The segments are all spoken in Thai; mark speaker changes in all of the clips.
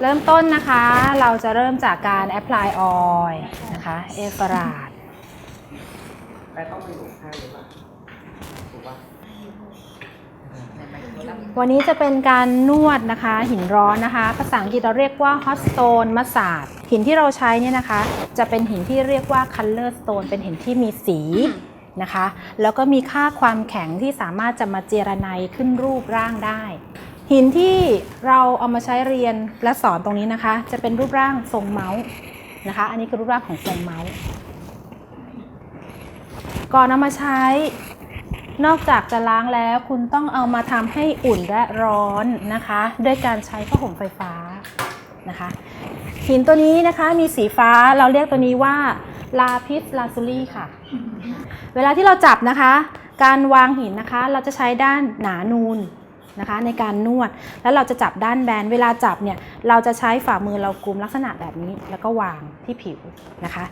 Speaker 1: เริ่มต้นนะคะเราจะเริ่มจากการแอพพลายออยล์นะคะเอฟราด
Speaker 2: แปะต้องไปอยู่ข้างหรือเปล่าถูกปะ
Speaker 1: วันนี้จะเป็นการนวดนะคะ หินร้อนนะคะ ภาษาอังกฤษเราเรียกว่า hot stone massage หินที่เราใช้เนี่ยนะคะ จะเป็นหินที่เรียกว่า color stone เป็นหินที่มีสีนะคะ แล้วก็มีค่าความแข็งที่สามารถจะมาเจรไนขึ้นรูปร่างได้ หินที่เราเอามาใช้เรียนและสอนตรงนี้นะคะ จะเป็นรูปร่างทรงเมาส์นะคะ อันนี้คือรูปร่างของทรงเมาส์ก่อนเอามาใช้ นอกจากจะล้างแล้วคุณต้องเอามาทำให้อุ่นและร้อนนะคะด้วยการใช้ผ้าห่มไฟฟ้านะคะ หินตัวนี้นะคะมีสีฟ้าเราเรียกตัวนี้ว่าลาพิสลาซูลี่ค่ะ เวลาที่เราจับนะคะ การวางหินนะคะ เราจะใช้ด้านหนานูน นะคะในการนวด แล้วเราจะจับด้านแบน เวลาจับเนี่ยเราจะใช้ฝ่ามือเรากุมลักษณะแบบนี้ แล้วก็วางที่ผิวนะคะ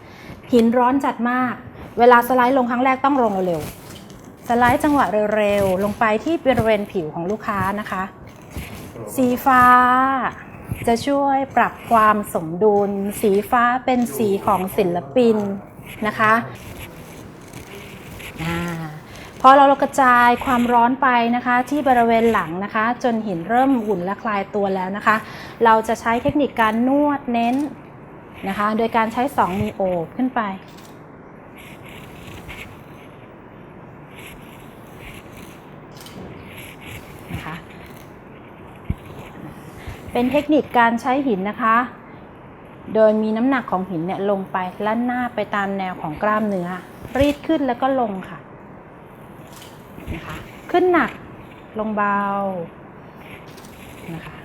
Speaker 1: หินร้อนจัดมาก เวลาสไลด์ลงครั้งแรกต้องลงเร็วๆสไลด์จังหวะเร็วๆลงไปที่บริเวณผิวของลูกค้านะคะ สีฟ้าจะช่วยปรับความสมดุล สีฟ้าเป็นสีของศิลปินนะคะอ่า พอเรากระจายความร้อนไปนะคะ ที่บริเวณหลังนะคะ จนหินเริ่มหุ่นและคลายตัวแล้วนะคะ เราจะใช้เทคนิคการนวดเน้นนะคะ โดยการใช้2มีโอบขึ้นไปนะคะเป็นเทคนิคการใช้หินนะคะ โดยมีน้ำหนักของหินเนี่ยลงไปและหน้าไปตามแนวของกล้ามเนื้อ รีดขึ้นแล้วก็ลงค่ะ นะคะ ขึ้นหนักลงเบานะคะ